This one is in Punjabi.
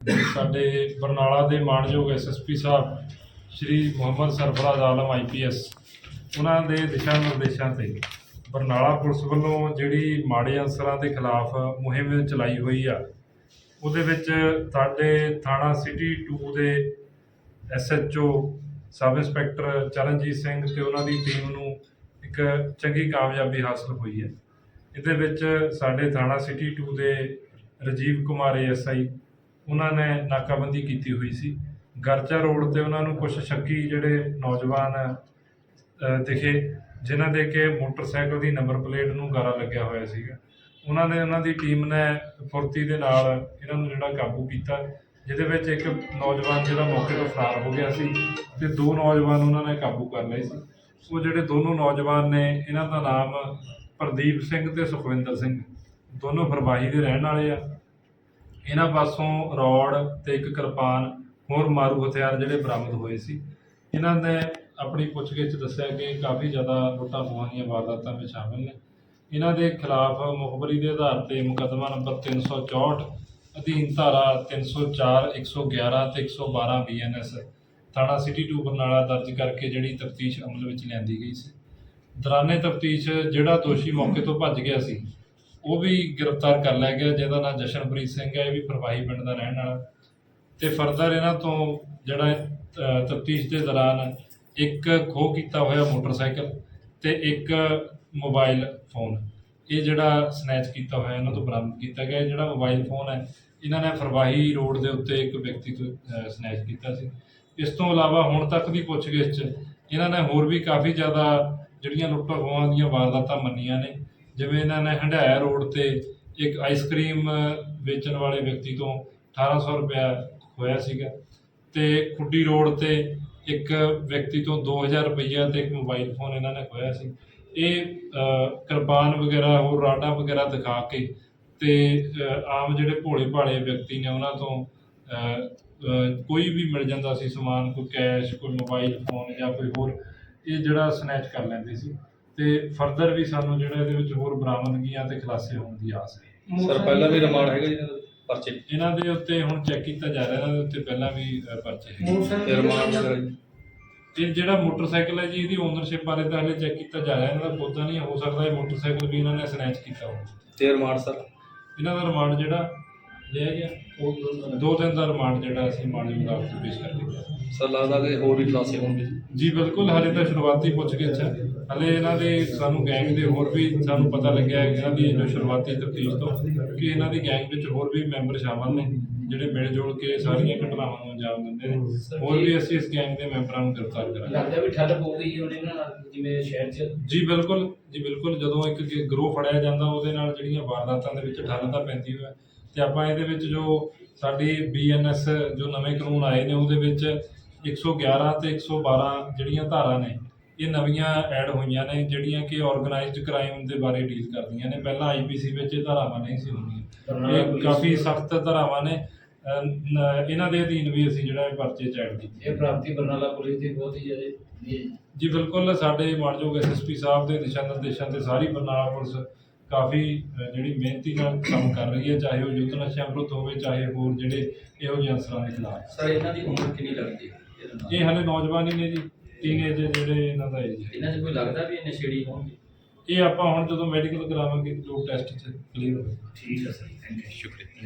ਸਾਡੇ ਬਰਨਾਲਾ ਦੇ ਮਾਨਯੋਗ ਐਸਐਸਪੀ ਸਾਹਿਬ, ਸ਼੍ਰੀ ਮੁਹੰਮਦ ਸਰਫਰਾਜ਼ ਆਲਮ ਆਈਪੀਐਸ ਉਹਨਾਂ ਦੇ ਦਿਸ਼ਾ ਨਿਰਦੇਸ਼ਾਂ ਤੇ ਬਰਨਾਲਾ ਪੁਲਿਸ ਵੱਲੋਂ ਜਿਹੜੀ ਮਾੜੇ ਅਨਸਰਾਂ ਦੇ ਖਿਲਾਫ ਮੁਹਿੰਮ ਚਲਾਈ ਹੋਈ ਆ, ਉਹਦੇ ਵਿੱਚ ਸਾਡੇ ਥਾਣਾ ਸਿਟੀ 2 ਦੇ SHO sub inspector Charanjit Singh ਤੇ ਉਹਨਾਂ ਦੀ ਟੀਮ ਨੂੰ ਇੱਕ ਚੰਗੀ ਕਾਮਯਾਬੀ ਹਾਸਲ ਹੋਈ ਹੈ। ਇਹਦੇ ਵਿੱਚ ਸਾਡੇ ਥਾਣਾ ਸਿਟੀ 2 ਦੇ ਰਜੀਵ ਕੁਮਾਰ ਏਐਸਆਈ ਉਹਨਾਂ ਨੇ ਨਾਕਾਬੰਦੀ ਕੀਤੀ ਹੋਈ ਸੀ। ਗਰਚਾ ਰੋਡ ਤੇ ਉਹਨਾਂ ਨੂੰ ਕੁਝ ਸ਼ੱਕੀ ਜਿਹੜੇ ਨੌਜਵਾਨ ਦਿਖੇ, ਜਿਨ੍ਹਾਂ ਦੇ ਕਿ ਮੋਟਰਸਾਈਕਲ ਦੀ ਨੰਬਰ ਪਲੇਟ ਨੂੰ ਗਾਰਾ ਲੱਗਿਆ ਹੋਇਆ ਸੀਗਾ। ਉਹਨਾਂ ਨੇ ਉਹਨਾਂ ਦੀ ਟੀਮ ਨੇ ਫੁਰਤੀ ਦੇ ਨਾਲ ਇਹਨਾਂ ਨੂੰ ਜਿਹੜਾ ਕਾਬੂ ਕੀਤਾ, ਜਿਹਦੇ ਵਿੱਚ ਇੱਕ ਨੌਜਵਾਨ ਜਿਹੜਾ ਮੌਕੇ ਤੋਂ ਫਰਾਰ ਹੋ ਗਿਆ ਸੀ ਤੇ ਦੋ ਨੌਜਵਾਨ ਉਹਨਾਂ ਨੇ ਕਾਬੂ ਕਰ ਲਏ ਸੀ। ਉਹ ਜਿਹੜੇ ਦੋਨੋਂ ਨੌਜਵਾਨ ਨੇ, ਇਹਨਾਂ ਦਾ ਨਾਮ ਪ੍ਰਦੀਪ ਸਿੰਘ ਤੇ ਸੁਖਵਿੰਦਰ ਸਿੰਘ। ਦੋਨੋਂ ਫਰਵਾਹੀ ਦੇ ਰਹਿਣ ਵਾਲੇ ਆ। ਇਹਨਾਂ ਪਾਸੋਂ ਰੌੜ ਤੇ ਇੱਕ ਕਿਰਪਾਨ ਹੋਰ ਮਾਰੂ ਹਥਿਆਰ ਜਿਹੜੇ ਬਰਾਮਦ ਹੋਏ ਸੀ। ਇਹਨਾਂ ਨੇ ਆਪਣੀ ਪੁੱਛਗਿੱਛ ਦੱਸਿਆ ਕਿ ਕਾਫੀ ਜ਼ਿਆਦਾ ਲੁੱਟਾਂ ਖੋਹਾਂ ਦੀਆਂ ਵਾਰਦਾਤਾਂ ਵਿੱਚ ਸ਼ਾਮਿਲ ਨੇ। ਇਹਨਾਂ ਦੇ ਖਿਲਾਫ ਮੁਖਬਰੀ ਦੇ ਆਧਾਰ ਤੇ ਮੁਕੱਦਮਾ ਨੰਬਰ 364 ਅਧੀਨ ਧਾਰਾ 304 111 ਤੇ 112 ਬੀਐਨਐਸ ਥਾਣਾ ਸਿਟੀ 2 ਬਰਨਾਲਾ ਦਰਜ ਕਰਕੇ ਜਿਹੜੀ ਤਫਤੀਸ਼ ਅਮਲ ਵਿੱਚ ਲਿਆਂਦੀ ਗਈ ਸੀ। ਦੌਰਾਨੇ ਤਫਤੀਸ਼ ਜਿਹੜਾ ਦੋਸ਼ੀ ਮੌਕੇ ਤੋਂ ਭੱਜ ਗਿਆ ਸੀ ਉਹ ਵੀ ਗ੍ਰਿਫਤਾਰ ਕਰ ਲਿਆ ਗਿਆ, ਜਿਹਦਾ ਨਾਮ ਜਸ਼ਨਪ੍ਰੀਤ ਸਿੰਘ ਹੈ, ਇਹ ਵੀ ਪ੍ਰਵਾਹੀ ਪਿੰਡ ਦਾ ਰਹਿਣ ਵਾਲਾ। ਤੇ ਫਰਦਰ ਇਹਨਾਂ ਤੋਂ ਜਿਹੜਾ ਤਫਤੀਸ਼ ਦੇ ਦੌਰਾਨ ਇੱਕ ਖੋਹ ਕੀਤਾ ਹੋਇਆ ਮੋਟਰਸਾਈਕਲ ਤੇ ਇੱਕ ਮੋਬਾਈਲ ਫੋਨ। ਇਹ ਜਿਹੜਾ ਸਨੈਚ ਕੀਤਾ ਹੋਇਆ, ਇਹਨਾਂ ਤੋਂ ਬਰਾਮਦ ਕੀਤਾ ਗਿਆ। ਜਿਹੜਾ ਮੋਬਾਈਲ ਫੋਨ ਹੈ, ਇਹਨਾਂ ਨੇ ਫਰਵਾਹੀ ਰੋਡ ਦੇ ਉੱਤੇ ਇੱਕ ਵਿਅਕਤੀ ਤੋਂ ਸਨੈਚ ਕੀਤਾ ਸੀ। ਇਸ ਤੋਂ ਇਲਾਵਾ ਹੁਣ ਤੱਕ ਦੀ ਪੁੱਛਗਿੱਛ 'ਚ ਇਹਨਾਂ ਨੇ ਹੋਰ ਵੀ ਕਾਫੀ ਜ਼ਿਆਦਾ ਜਿਹੜੀਆਂ ਲੁੱਟਾਂ ਖੋਹਾਂ ਦੀਆਂ ਵਾਰਦਾਤਾਂ ਮੰਨੀਆਂ ਨੇ। ਜਿਵੇਂ ਇਹਨਾਂ ਨੇ ਹੰਡਾਇਆ ਰੋਡ ਤੇ, ਇੱਕ ਆਈਸਕ੍ਰੀਮ ਵੇਚਣ ਵਾਲੇ ਵਿਅਕਤੀ ਤੋਂ 1800 ਰੁਪਇਆ ਹੋਇਆ ਸੀਗਾ ਤੇ ਖੁੱਡੀ ਰੋਡ ਤੇ ਇੱਕ ਵਿਅਕਤੀ ਤੋਂ 2000 ਰੁਪਈਆ ਤੇ ਇੱਕ ਮੋਬਾਈਲ ਫੋਨ ਇਹਨਾਂ ਨੇ ਖੋਇਆ ਸੀ। ਇਹ ਕਿਰਪਾਨ ਵਗੈਰਾ, ਹੋਰ ਰਾਡਾਂ ਵਗੈਰਾ ਦਿਖਾ ਕੇ ਤੇ ਆਮ ਜਿਹੜੇ ਭੋਲੇ ਭਾਲੇ ਵਿਅਕਤੀ ਨੇ ਉਹਨਾਂ ਤੋਂ ਕੋਈ ਵੀ ਮਿਲ ਜਾਂਦਾ ਸੀ ਸਮਾਨ, ਕੋਈ ਕੈਸ਼ ਕੋਈ ਮੋਬਾਈਲ ਫੋਨ ਜਾਂ ਕੋਈ ਹੋਰ, ਇਹ ਜਿਹੜਾ ਸਨੈਚ ਕਰ ਲੈਂਦੇ ਸੀ। ਤੇ ਫਰਦਰ ਵੀ ਸਾਨੂੰ ਜਿਹੜਾ ਇਹਦੇ ਵਿੱਚ ਹੋਰ ਬਰਾਮਦਗੀਆਂ ਤੇ ਖੁਲਾਸੇ ਹੋਣ ਦੀ ਆਸ ਹੈ। ਸਰ ਪਹਿਲਾਂ ਵੀ ਰਿਮਾਂਡ ਹੈਗਾ ਜੀ ਇਹਨਾਂ ਦਾ ਪਰਚੇ? ਇਹਨਾਂ ਦੇ ਉੱਤੇ ਹੁਣ ਚੈੱਕ ਕੀਤਾ ਜਾ ਰਿਹਾ ਇਹਨਾਂ ਦੇ ਉੱਤੇ ਪਹਿਲਾਂ ਵੀ ਅ, ਪਰਚੇ ਹੈਗੇ। ਤੇ ਰਿਮਾਂਡ ਵਗੈਰਾ ਜੀ ਇਹ ਜਿਹੜਾ ਮੋਟਰਸਾਈਕਲ ਹੈ ਜੀ ਇਹਦੀ ਓਨਰਸ਼ਿਪ ਬਾਰੇ ਤਾਂ ਹਲੇ ਚੈੱਕ ਕੀਤਾ ਜਾ ਰਿਹਾ ਇਹਨਾਂ ਦਾ ਪੋਤਾ ਨਹੀਂ ਹੋ ਸਕਦਾ ਇਹ ਮੋਟਰਸਾਈਕਲ ਵੀ ਇਹਨਾਂ ਨੇ ਸਨੈਚ ਕੀਤਾ ਹੋਵੇ। ਤੇ ਰਿਮਾਂਡ ਸਰ? ਇਹਨਾਂ ਦਾ ਰਿਮਾਂਡ ਜਿਹੜਾ ਲਿਆ ਗਿਆ। ਦੋ ਦਿਨ ਦਾ ਰਿਮਾਂਡ ਜਿਹੜਾ ਅਸੀਂ ਮਾਨਯੋਗ ਅਦਾਲਤ ਵਿੱਚ ਪੇਸ਼ ਕਰ ਦਿੱਤਾ। ਸਰ ਲੱਗਦਾ ਕਿ ਹੋਰ ਵੀ ਖੁਲਾਸੇ ਹੋਣਗੇ ਜੀ। ਬਿਲਕੁਲ ਹਲੇ ਤਾਂ ਸ਼ੁਰੂਆਤੀ ਪੁੱਛਗਿੱਛ ਹੈ। ਹਲੇ ਇਹਨਾਂ ਦੇ ਸਾਨੂੰ ਗੈਂਗ ਦੇ ਹੋਰ ਵੀ ਸਾਨੂੰ ਪਤਾ ਲੱਗਿਆ ਹੈ ਇਹਨਾਂ ਦੀ ਜੋ ਸ਼ੁਰੂਆਤੀ ਤਫਤੀਸ਼ ਤੋਂ ਕਿ ਇਹਨਾਂ ਦੀ ਗੈਂਗ ਵਿੱਚ ਹੋਰ ਵੀ ਮੈਂਬਰ ਸ਼ਾਮਲ ਨੇ ਜਿਹੜੇ ਮਿਲ ਜੁਲ ਕੇ ਸਾਰੀਆਂ ਘਟਨਾਵਾਂ ਨੂੰ ਅੰਜਾਮ ਦਿੰਦੇ ਨੇ। ਹੋਰ ਵੀ ਅਸੀਂ ਇਸ ਗੈਂਗ ਦੇ ਮੈਂਬਰਾਂ ਨੂੰ ਗ੍ਰਿਫਤਾਰ ਕਰਾਂਗੇ। ਲੱਗਦਾ ਵੀ ਠੱਲ ਪਊ ਗਈ ਹੁਣ ਇਹਨਾਂ ਨਾਲ ਜਿਵੇਂ ਸ਼ਹਿਰ 'ਚ? ਜੀ ਬਿਲਕੁਲ ਜੀ ਬਿਲਕੁਲ ਜਦੋਂ ਇੱਕ ਗਰੋਹ ਫੜਿਆ ਜਾਂਦਾ ਉਹਦੇ ਨਾਲ ਜਿਹੜੀਆਂ ਵਾਰਦਾਤਾਂ ਦੇ ਵਿੱਚ ਠੱਲ ਤਾਂ ਪੈਂਦੀ ਹੋਇਆ ਤੇ ਆਪਾਂ ਇਹਦੇ ਵਿੱਚ ਜੋ ਸਾਡੀ ਬੀਐਨਐਸ ਜੋ ਨਵੇਂ ਕਾਨੂੰਨ ਆਏ ਨੇ ਉਹਦੇ ਵਿੱਚ 111 ਤੇ 112 ਜਿਹੜੀਆਂ ਧਾਰਾ ਨੇ ਇਹ ਨਵੀਆਂ ਐਡ ਹੋਈਆਂ ਨੇ ਜਿਹੜੀਆਂ ਕਿ ਆਰਗੇਨਾਈਜ਼ਡ ਕ੍ਰਾਈਮ ਦੇ ਬਾਰੇ ਡੀਲ ਕਰਦੀਆਂ ਨੇ। ਪਹਿਲਾਂ ਆਈਪੀਸੀ ਵਿੱਚ ਇਹ ਧਾਰਾਵਾਂ ਨਹੀਂ ਸੀ ਹੁੰਦੀਆਂ ਇਹ ਕਾਫੀ ਸਖਤ ਧਾਰਾਵਾਂ ਨੇ। ਇਹਨਾਂ ਦੇ ਅਧੀਨ ਵੀ ਅਸੀਂ ਜਿਹੜਾ ਇਹ ਪਰਚੇ ਚ ਐਡ ਕੀਤੇ ਇਹ ਪ੍ਰਾਪਤੀ ਬਰਨਾਲਾ ਪੁਲਿਸ ਦੀ ਬਹੁਤ ਹੀ ਜ਼ਿਆਦਾ ਜੀ। ਬਿਲਕੁਲ ਸਾਡੇ ਮਾਨਯੋਗ ਐਸਐਸਪੀ ਸਾਹਿਬ ਦੇ ਦਿਸ਼ਾ ਨਿਰਦੇਸ਼ਾਂ ਤੇ ਸਾਰੀ ਬਰਨਾਲਾ ਪੁਲਿਸ ਕਾਫੀ ਜਿਹੜੀ ਮਿਹਨਤੀ ਨਾਲ ਕੰਮ ਕਰ ਰਹੀ ਹੈ ਚਾਹੇ ਉਹ ਯੁੱਧ ਨਸ਼ਾ ਵਿਰੁੱਧ ਹੋਵੇ ਚਾਹੇ ਹੋਰ ਜਿਹੜੇ ਇਹੋ ਜਿਹੇ ਅਨਸਰਾਂ ਦੇ ਖਿਲਾਫ। ਸਰ ਇਹਨਾਂ ਦੀ ਉਮਰ ਕਿੰਨੀ ਲੱਗਦੀ ਹੈ? ਇਹ ਹਲੇ ਨੌਜਵਾਨ ਹੀ ਨੇ ਜੀ ਟੀਨੇਜ ਜਿਹੜੇ ਇਹਨਾਂ ਦਾ ਏਜ ਹੈ। ਇਹਨਾਂ 'ਚ ਕੋਈ ਲੱਗਦਾ ਵੀ ਇਹ ਨਸ਼ੇੜੀ ਹੋਣਗੇ? ਇਹ ਆਪਾਂ ਹੁਣ ਜਦੋਂ ਮੈਡੀਕਲ ਕਰਾਵਾਂਗੇ ਜੋ ਟੈਸਟ ਚ ਕਲੀਅਰ ਹੋਵੇ ਠੀਕ ਹੈ ਸਰ ਥੈਂਕ ਯੂ ਸ਼ੁਕਰੀਆ।